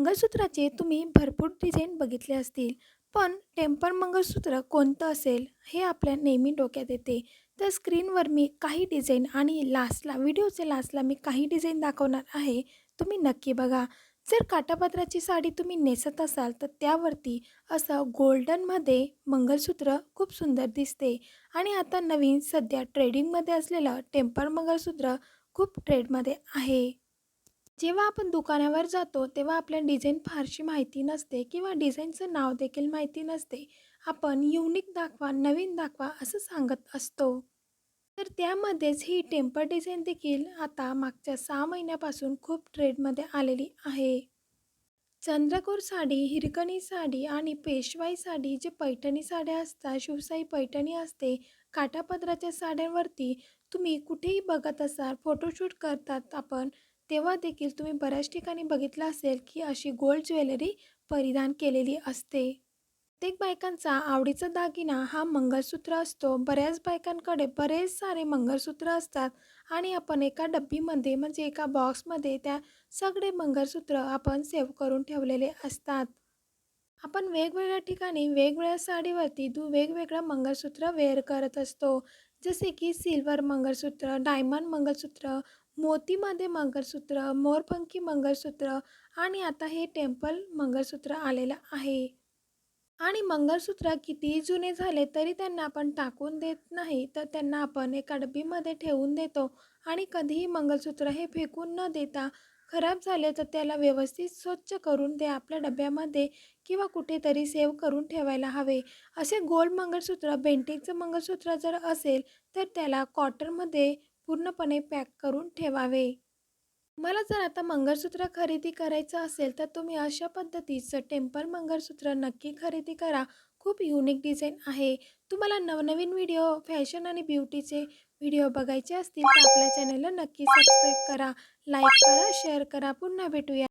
मंगळसूत्राचे तुम्ही भरपूर डिझाईन बघितले असतील पण टेम्पर मंगळसूत्र कोणतं असेल हे आपल्या नेहमी डोक्यात येते. तर स्क्रीनवर मी काही डिझाईन आणि लास्टला व्हिडिओचे लास्टला मी काही डिझाईन दाखवणार आहे तुम्ही नक्की बघा. जर काटापत्राची साडी तुम्ही नेसत असाल तर त्यावरती असं गोल्डनमध्ये मंगळसूत्र खूप सुंदर दिसते. आणि आता नवीन सध्या ट्रेडिंगमध्ये असलेलं टेम्पर मंगळसूत्र खूप ट्रेडमध्ये आहे. जेव्हा आपण दुकानावर जातो तेव्हा आपल्या डिझाईन फारशी माहिती नसते किंवा डिझाईनचं नाव देखील माहिती नसते. आपण युनिक दाखवा नवीन दाखवा असं सांगत असतो. तर त्यामध्येच ही टेम्पर डिझाईन देखील आता मागच्या सहा महिन्यापासून खूप ट्रेडमध्ये आलेली आहे. चंद्रकोर साडी हिरकणी साडी आणि पेशवाई साडी जे पैठणी साड्या असतात शिवसाई पैठणी असते काठापदराच्या साड्यांवरती तुम्ही कुठेही बघत असाल फोटोशूट करतात आपण तेव्हा देखील तुम्ही बऱ्याच ठिकाणी बघितलं असेल की अशी गोल्ड ज्वेलरी परिधान केलेली असते. प्रत्येक बायकांचा आवडीचा दागिना हा मंगळसूत्र असतो. बऱ्याच बायकांकडे बरेच सारे मंगळसूत्र असतात आणि आपण एका डब्बीमध्ये म्हणजे एका बॉक्समध्ये त्या सगळे मंगळसूत्र आपण सेव्ह करून ठेवलेले असतात. आपण वेगवेगळ्या ठिकाणी वेगवेगळ्या साडीवरती दू वेगवेगळं मंगळसूत्र वेअर करत असतो. जसे की सिल्वर मंगळसूत्र डायमंड मंगळसूत्र मोतीमध्ये मंगळसूत्र मोरपंखी मंगळसूत्र आणि आता हे टेम्पल मंगळसूत्र आलेलं आहे. आणि मंगळसूत्र कितीही जुने झाले तरी त्यांना आपण टाकून देत नाही. तर त्यांना आपण एका डब्बीमध्ये ठेवून देतो आणि कधीही मंगळसूत्र हे फेकून न देता खराब झाले तर त्याला व्यवस्थित स्वच्छ करून ते आपल्या डब्यामध्ये किंवा कुठेतरी सेव्ह करून ठेवायला हवे. असे गोल मंगळसूत्र बेंटिकचं मंगळसूत्र जर असेल तर त्याला कॉटनमध्ये पूर्णपणे पॅक करून ठेवावे. मला जर आता मंगळसूत्र खरेदी करायचं असेल तर तुम्ही अशा पद्धतीचं टेम्पल मंगळसूत्र नक्की खरेदी करा. खूप युनिक डिझाईन आहे. तुम्हाला नवनवीन व्हिडिओ फॅशन आणि ब्युटीचे व्हिडिओ बघायचे असतील तर आपल्या चॅनलला नक्की सबस्क्राईब करा लाईक करा शेअर करा. पुन्हा भेटूया.